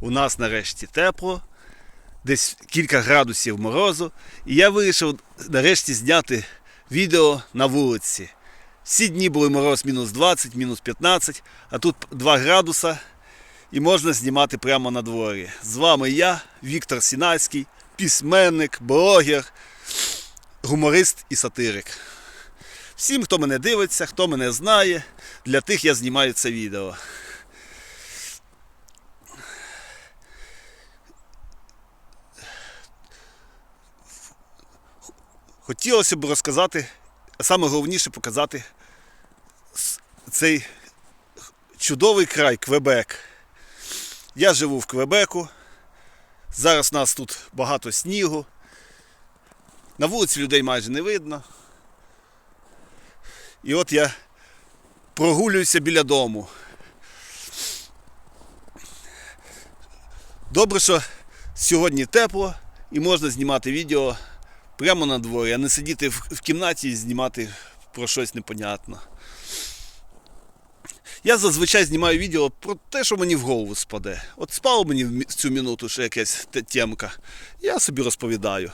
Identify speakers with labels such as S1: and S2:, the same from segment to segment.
S1: У нас нарешті тепло, десь кілька градусів морозу. І я вирішив нарешті зняти відео на вулиці. Всі дні були мороз мінус 20, мінус 15, а тут 2 градуса і можна знімати прямо на дворі. З вами я, Віктор Сінайський, письменник, блогер, гуморист і сатирик. Всім, хто мене дивиться, хто мене знає, для тих я знімаю це відео. Хотілося б розказати, а саме головніше показати цей чудовий край Квебек. Я живу в Квебеку. Зараз у нас тут багато снігу. На вулиці людей майже не видно. І от я прогулююся біля дому. Добре, що сьогодні тепло і можна знімати відео прямо на дворі, а не сидіти в, кімнаті і знімати про щось непонятно. Я зазвичай знімаю відео про те, що мені в голову спаде. От спало мені в цю минуту ще якась темка. Я собі розповідаю.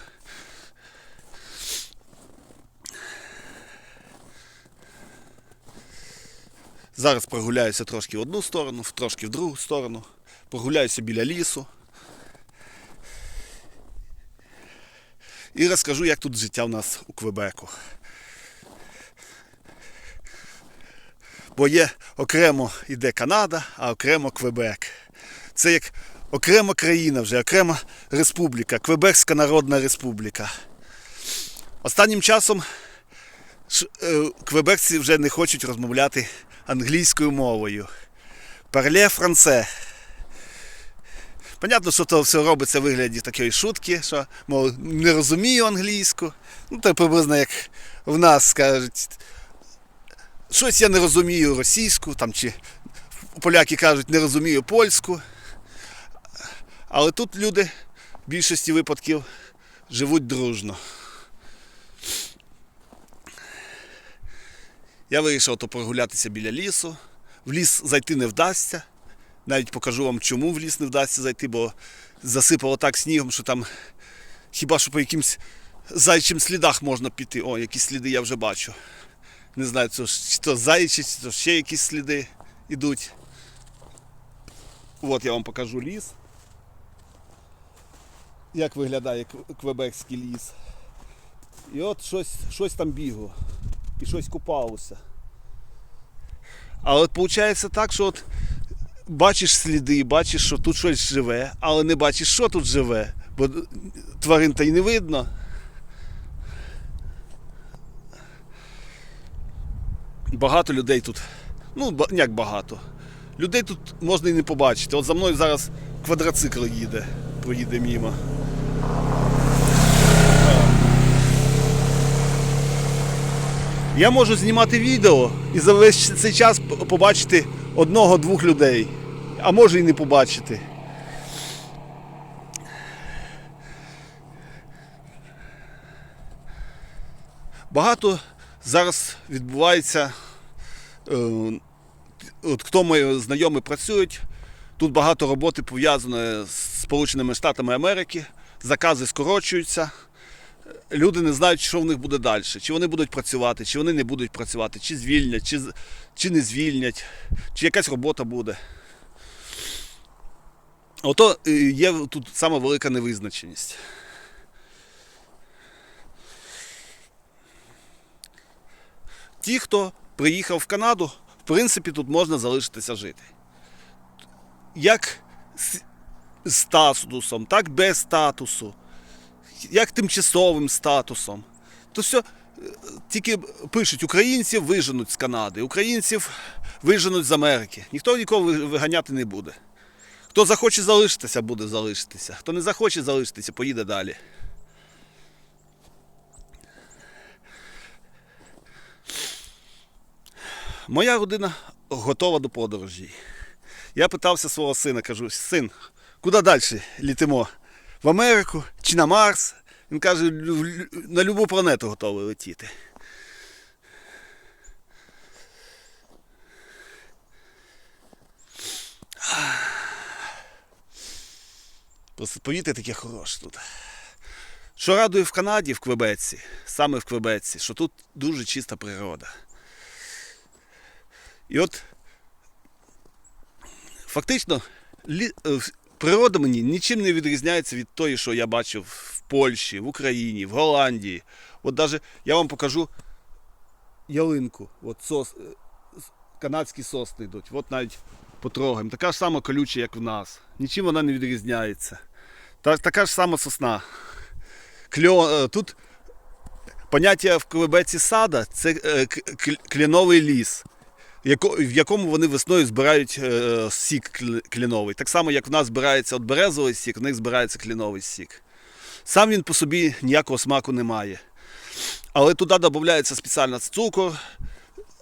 S1: Зараз прогуляюся трошки в одну сторону, трошки в другу сторону. Прогуляюся біля лісу. І розкажу, як тут життя в нас у Квебеку. Бо є окремо йде Канада, а окремо Квебек. Це як окрема країна вже, окрема республіка, Квебекська Народна Республіка. Останнім часом е, квебекці вже не хочуть розмовляти англійською мовою. Парле франце. Понятно, що це все робиться в вигляді такої шутки, що мов, не розумію англійську. Ну, це приблизно як в нас скажуть. Щось я не розумію російську, там, чи поляки кажуть, не розумію польську. Але тут люди в більшості випадків живуть дружно. Я вирішив то прогулятися біля лісу. В ліс зайти не вдасться. Навіть покажу вам, чому в ліс не вдасться зайти, бо засипало так снігом, що там хіба що по якимсь зайчим слідах можна піти. О, які сліди я вже бачу. Не знаю, це чи то заячі, чи то ще якісь сліди йдуть. От я вам покажу ліс. Як виглядає квебекський ліс. І от щось, щось там бігло. І щось купалося. А от виходить так, що от бачиш сліди, бачиш, що тут щось живе, але не бачиш, що тут живе, бо тварин та й не видно. Багато людей тут. Ну, як багато. Людей тут можна і не побачити. От за мною зараз квадроцикл їде, проїде мімо. Я можу знімати відео і за весь цей час побачити одного-двох людей, а може і не побачити. Багато зараз відбувається. е, От хто мої знайомі працюють, тут багато роботи пов'язане з Сполученими Штатами Америки, закази скорочуються люди не знають, що в них буде далі. Чи вони будуть працювати, чи вони не будуть працювати, чи звільнять, чи, чи не звільнять, чи якась робота буде. Ото е, є тут сама велика невизначеність. Ті, хто приїхав в Канаду, в принципі, тут можна залишитися жити. Як з статусом, так без статусу як тимчасовим статусом. То все е, тільки пишуть, українців виженуть з Канади, українців виженуть з Америки. Ніхто нікого виганяти не буде. Хто захоче залишитися, буде залишитися. Хто не захоче залишитися, поїде далі. Моя родина готова до подорожі. Я питався свого сина, кажу, син, куди далі літимо? В Америку чи на Марс? Він каже, «Лю- лю- на любу планету готовий летіти. Просто повітря таке хороше тут. Що радує в Канаді, в Квебеці, саме в Квебеці, що тут дуже чиста природа. І от фактично е, природа мені нічим не відрізняється від тої, що я бачив в Польщі, в Україні, в Голландії. От даже я вам покажу ялинку. От сос... е, канадські сосни йдуть. От навіть потрогаємо. Така ж сама колюча, як в нас. Нічим вона не відрізняється. Та, така ж сама сосна. Кльо... е, Тут поняття в Квебеці сада це е, к- к- кленовий ліс, в якому вони весною збирають е, сік кл- кленовий. Так само, як в нас збирається от березовий сік, в них збирається кленовий сік. Сам він по собі ніякого смаку не має. Але туди додається спеціально цукор,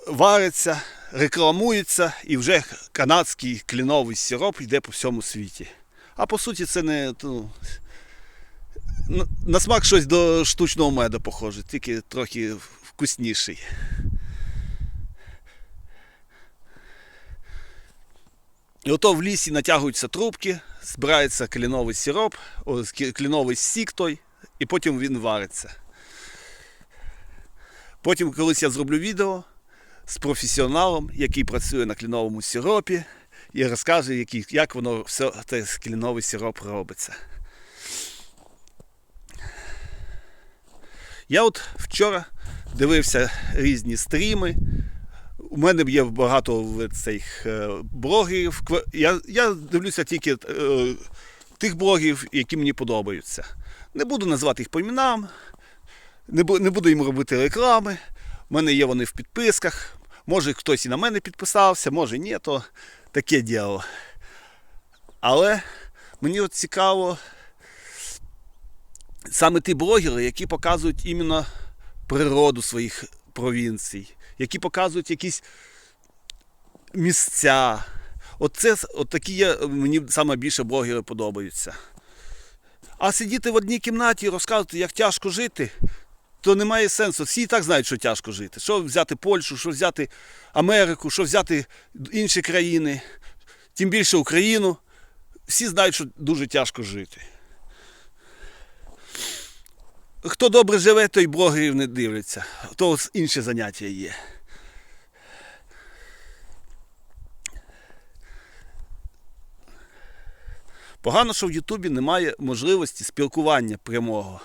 S1: вариться, рекламується і вже канадський кленовий сироп йде по всьому світі. А по суті, це не. Ну, на смак щось до штучного меду похоже, тільки трохи вкусніший. І ото в лісі натягуються трубки, збирається кленовий сироп, о, кленовий сік той, і потім він вариться. Потім колись я зроблю відео з професіоналом, який працює на кленовому сиропі, і розкаже, який, як воно все цей кленовий сироп робиться. Я от вчора дивився різні стріми. У мене є багато цих е, блогерів. Я, я дивлюся тільки е, тих блогерів, які мені подобаються. Не буду називати їх по іменам, не, не буду їм робити реклами. У мене є вони в підписках. Може хтось і на мене підписався, може ні, то таке діло. Але мені от цікаво саме ті блогери, які показують іменно природу своїх провінцій, які показують якісь місця. От, це, от такі є, мені саме більше блогери подобаються. А сидіти в одній кімнаті і розказувати, як тяжко жити, то немає сенсу. Всі і так знають, що тяжко жити. Що взяти Польщу, що взяти Америку, що взяти інші країни, тим більше Україну. Всі знають, що дуже тяжко жити. Хто добре живе, той блогерів не дивляться. То інше заняття є. Погано, що в Ютубі немає можливості спілкування прямого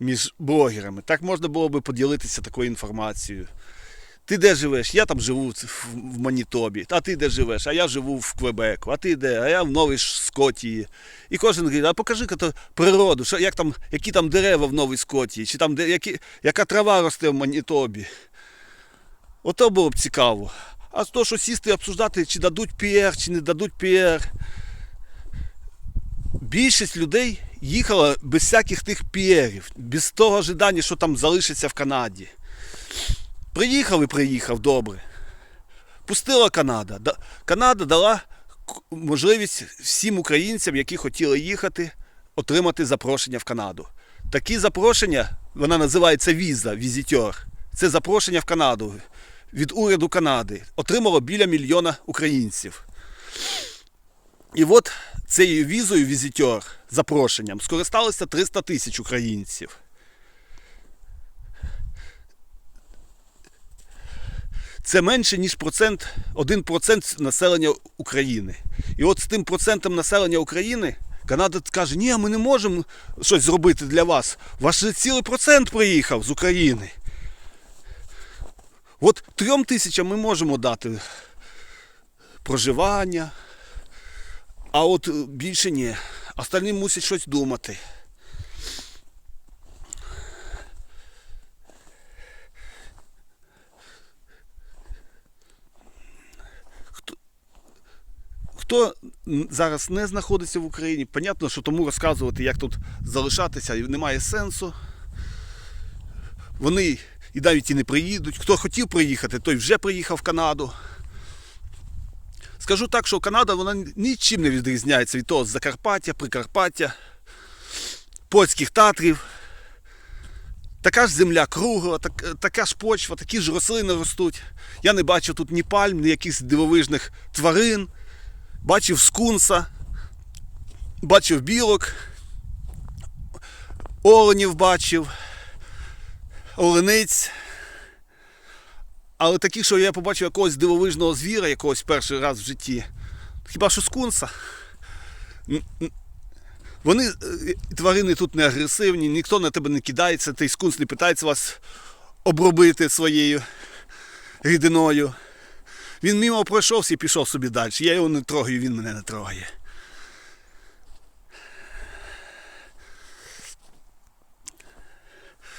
S1: між блогерами. Так можна було би поділитися такою інформацією. Ти де живеш? Я там живу в- Манітобі. А ти де живеш? А я живу в Квебеку. А ти де? А я в Новій Скотії. І кожен говорить, а покажи то природу, що, як там, які там дерева в Новій Скотії, чи там де, які, яка трава росте в Манітобі. Ото було б цікаво. А то, що сісти і обсуждати, чи дадуть піар, чи не дадуть піар. Більшість людей їхала без всяких тих піарів, без того ожидання, що там залишиться в Канаді. Приїхав і приїхав добре. Пустила Канада. Канада дала можливість всім українцям, які хотіли їхати, отримати запрошення в Канаду. Такі запрошення, вона називається віза, візитер. Це запрошення в Канаду від уряду Канади. Отримало біля мільйона українців. І от цією візою візитер, запрошенням, скористалися 300 тисяч українців. Це менше, ніж процент, 1% населення України. І от з тим процентом населення України Канада каже, ні, ми не можемо щось зробити для вас. Ваш цілий процент приїхав з України. От трьом тисячам ми можемо дати проживання, а от більше ні. Остальні мусять щось думати. Хто зараз не знаходиться в Україні, понятно, що тому розказувати, як тут залишатися, немає сенсу. Вони і навіть і не приїдуть. Хто хотів приїхати, той вже приїхав в Канаду. Скажу так, що Канада вона нічим не відрізняється від того Закарпаття, Прикарпаття, польських татрів. Така ж земля кругла, так, така ж почва, такі ж рослини ростуть. Я не бачу тут ні пальм, ні якихось дивовижних тварин. Бачив скунса. бачив білок, оленів бачив, олениць. Але таких, що я побачив якогось дивовижного звіра, якогось перший раз в житті. Хіба що скунса. Вони, е, тварини тут не агресивні, ніхто на тебе не кидається, той скунс не питається вас обробити своєю рідиною. Він мимо пройшовся і пішов собі далі. Я його не трогаю, він мене не трогає.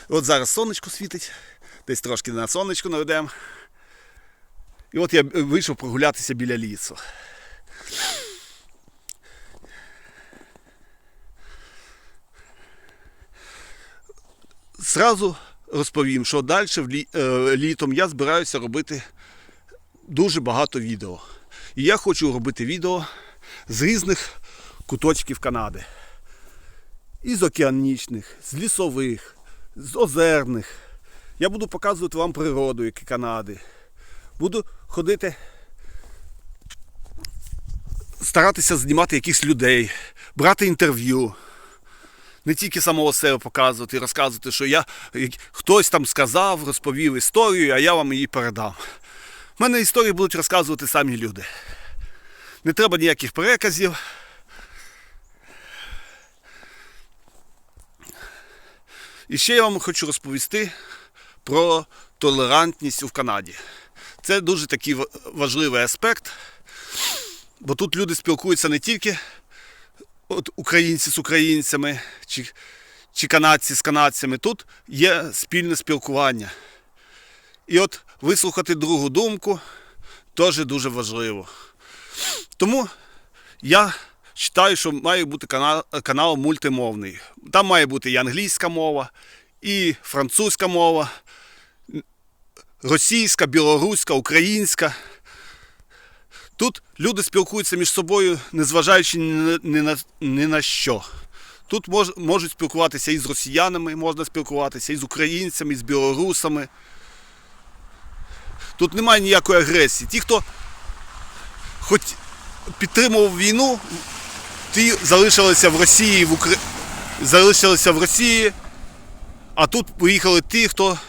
S1: От зараз сонечко світить, десь трошки на сонечко наведемо. І от я вийшов прогулятися біля лісу. Зразу розповім, що далі е, літом я збираюся робити дуже багато відео. І я хочу робити відео з різних куточків Канади. Із океанічних, з лісових, з озерних. Я буду показувати вам природу які Канади. Буду ходити, старатися знімати якихось людей, брати інтерв'ю. Не тільки самого себе показувати розказувати, що я хтось там сказав, розповів історію, а я вам її передам. У мене історії будуть розказувати самі люди. Не треба ніяких переказів. І ще я вам хочу розповісти про толерантність в Канаді. Це дуже такий важливий аспект, бо тут люди спілкуються не тільки от українці з українцями чи, чи канадці з канадцями. Тут є спільне спілкування. І от вислухати другу думку теж дуже важливо. Тому я вважаю, що має бути канал, канал мультимовний. Там має бути і англійська мова, і французька мова, російська, білоруська, українська. Тут люди спілкуються між собою, незважаючи ні на, ні на, що. Тут мож, можуть спілкуватися і з росіянами, можна спілкуватися, і з українцями, і з білорусами. Тут немає ніякої агресії. Ті, хто хоч підтримував війну, ті залишилися в Росії, в Укра... залишилися в Росії, а тут поїхали ті, хто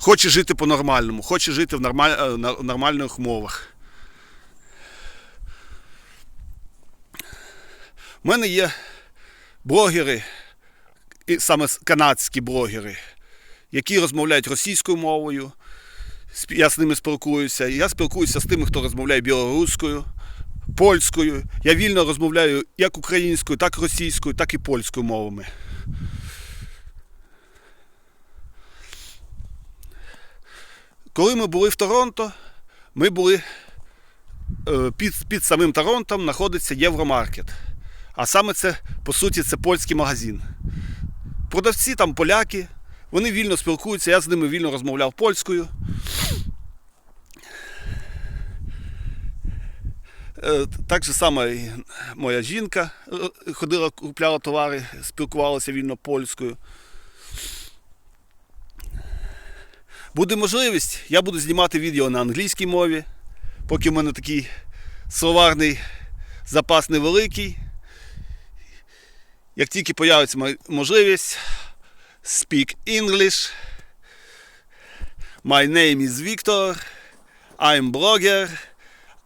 S1: хоче жити по-нормальному, хоче жити в нормаль... е, нормальних умовах. У мене є блогери, саме канадські блогери, які розмовляють російською мовою. Я з ними спілкуюся. Я спілкуюся з тими, хто розмовляє білоруською, польською. Я вільно розмовляю як українською, так і російською, так і польською мовами. Коли ми були в Торонто, ми були е, під, під самим Торонтом знаходиться Євромаркет. А саме це, по суті, це польський магазин. Продавці там поляки, вони вільно спілкуються, я з ними вільно розмовляв польською. Е, Так же само і моя жінка е, ходила, купляла товари, спілкувалася вільно польською. Буде можливість, я буду знімати відео на англійській мові, поки в мене такий словарний запас невеликий. Як тільки появиться можливість, speak English. My name is Victor. I'm blogger.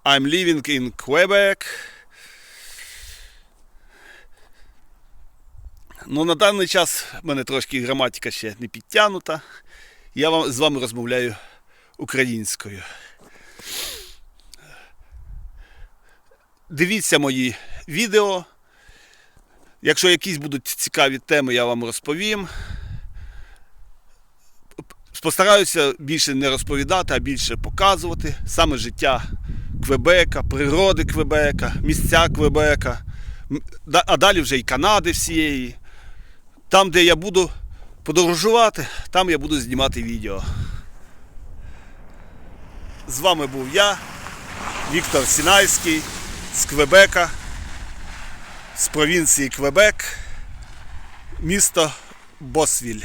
S1: I'm living in Quebec. Ну, на даний час в мене трошки граматика ще не підтягнута. Я вам, з вами розмовляю українською. Дивіться мої відео. Якщо якісь будуть цікаві теми, я вам розповім. Постараюся більше не розповідати, а більше показувати саме життя Квебека, природи Квебека, місця Квебека, а далі вже і Канади всієї. Там, де я буду подорожувати, там я буду знімати відео. З вами був я, Віктор Сінайський з Квебека, з провінції Квебек, місто Босвіль.